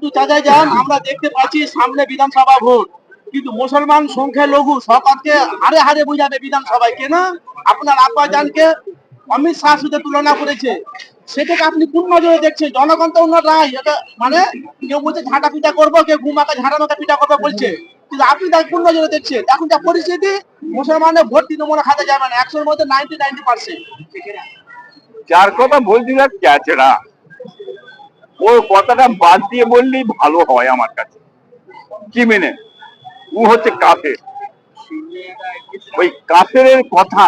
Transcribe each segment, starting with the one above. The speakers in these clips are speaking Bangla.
কিন্তু চাচা যান, আমরা দেখতে পাচ্ছি সামনে বিধানসভা ভোট। কিন্তু মুসলমান সংখ্যা লঘু সরকারকে হারে হারে বুঝাবে বিধানসভায় কেন আপনার আব্বা জানকে অমিত শাহ সাথে তুলনা করেছে। সেটাকে আপনি কোন নজরে দেখছেন? জনগণ তো উন্নত রায়, এটা মানে কেউ বলছে ঝাঁটা পিটা করব, কেউ ঘুমাকে ঝাড়া মাথা পিটা করব বলছে। কিন্তু আপনি তাকে কোন নজরে দেখছেন? এখন যা পরিস্থিতি, মুসলমানের ভোট তৃণমূল খাতে যাবে না, একশোর মধ্যে নাইনটি নাইনটি পার্সেন্ট যার কথা বলছিলাম ক্যাচেরা ওর কথাটা বাদ দিয়ে বললেই ভালো হয় আমার কাছে। কি মেনে? ও হচ্ছে কাফের। ওই কাফের কথা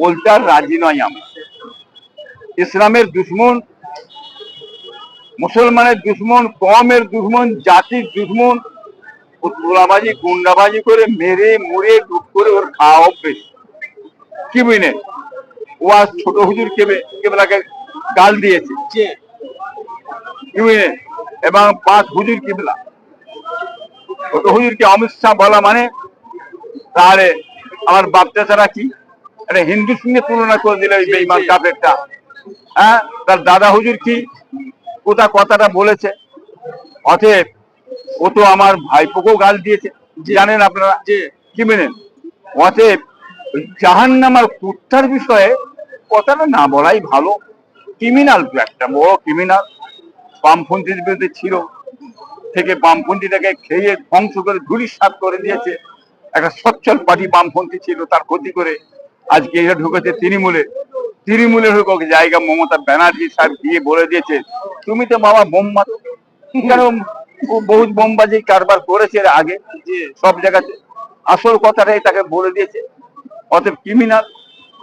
বলতে আর রাজি নয় আমরা ইসলামের দুশ্মন, মুসলমানের দুশ্মন কমের দুশ্মন, জাতির দুশ্মন, ও তোলাবাজি, গুন্ডাবাজি করে মেরে মুড়ে লুট করে ওর খাওয়া অভ্যেস। কি বুঝলেন ও আজ ছোট হুজুর কেবে কেবলাকে গাল দিয়েছে। বুঝলেন এবং পাঁচ হুজুর কেবলা। ছোট হুজুরকে অমিত শাহ বলা মানে তাহলে আমার বাপটা ছাড়া কি? একটা হিন্দুর সঙ্গে তুলনা করে দিল এই বেইমান কাপেরটা হ্যাঁ তার দাদা হুজুর কি? কোথা কথাটা বলেছে। অতএব ও তো আমার ভাইপোকেও গাল দিয়েছে। জানেন আপনারা? যে কি মেনেন অতএব জাহান নামার কুত্তার বিষয়ে কথাটা না বলাই ভালো। ক্রিমিনাল একটা বড় ক্রিমিনাল। বামপন্থীর বিরুদ্ধে ছিল, থেকে বামপন্থীটাকে খেয়ে ধ্বংস করে ধুলি সাত করে দিয়েছে। একটা সচ্ছল পার্টি বামপন্থী ছিল, তার ক্ষতি করে আজকে এটা ঢুকেছে তৃণমূলে। তৃণমূলের হোক জায়গা মমতা ব্যানার্জি স্যার দিয়ে বলে দিয়েছে, তুমি তো বাবা বোম্বা কেন ও বহুত বোমবাজি কারবার করেছে আগে? যে সব জায়গাতে আসল কথাটাই তাকে বলে দিয়েছে। অতএব ক্রিমিনাল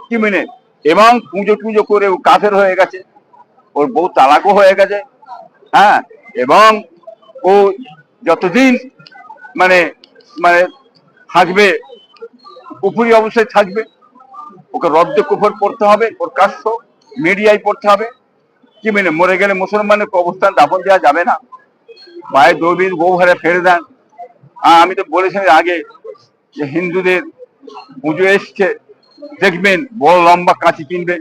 ক্রিমিনাল এবং পুজো টুজো করে ও কাফের হয়ে গেছে। ওর বউ তালাকও হয়ে গেছে। হ্যাঁ এবং ও যতদিন মানে মানে থাকবে, উপরি অবস্থায় থাকবে, ওকে রদ্দ কুফর পড়তে হবে, ওর কাশ্য মিডিয়ায় পড়তে হবে। কি মানে মরে গেলে মুসলমানের অবস্থান দাপন দেওয়া যাবে না। মায়ের দৌবির বউ হারে ফেলে দেন। আমি তো বলেছিলাম আগে যে হিন্দুদের পুজো এসছে, দেখবেন বড় লম্বা কাঁচি কিনবে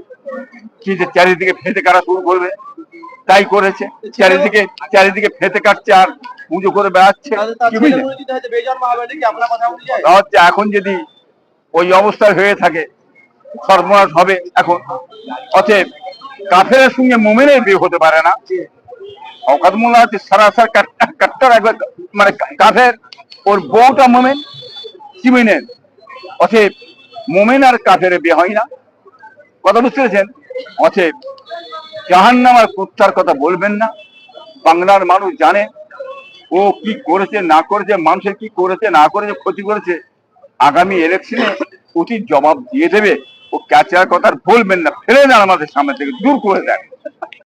কি যে চারিদিকে ফেটে কাটা শুরু করবে। তাই করেছে। চারিদিকে চারিদিকে ফেটে কাটছে আর পুজো করে বেড়াচ্ছে। কি হচ্ছে এখন যদি ওই অবস্থায় হয়ে থাকে সর্বনাশ হবে এখন। অতএব কাফের সঙ্গে মোমেনের বিয়ে হতে পারে না। অকাত মোল্লা হচ্ছে সারাসার কাট- কাট্টার একবার মানে কাফের। ওর বউটা মোমেন কি মিনেন অতএব মোমেন আর কাফের বিয়ে হয় না। কথা বুঝতে পেরেছেন? অতএব জাহান্নাম আর কুত্তার কথা বলবেন না। বাংলার মানুষ জানে ও কি করেছে, না করেছে, মানুষের কি করেছে, না করেছে, ক্ষতি করেছে। আগামী ইলেকশনে উচিত জবাব দিয়ে দেবে। ও ক্যাচার কথা বলবেন না, ফেলে দেন আমাদের সামনে থেকে, দূর করে দেন।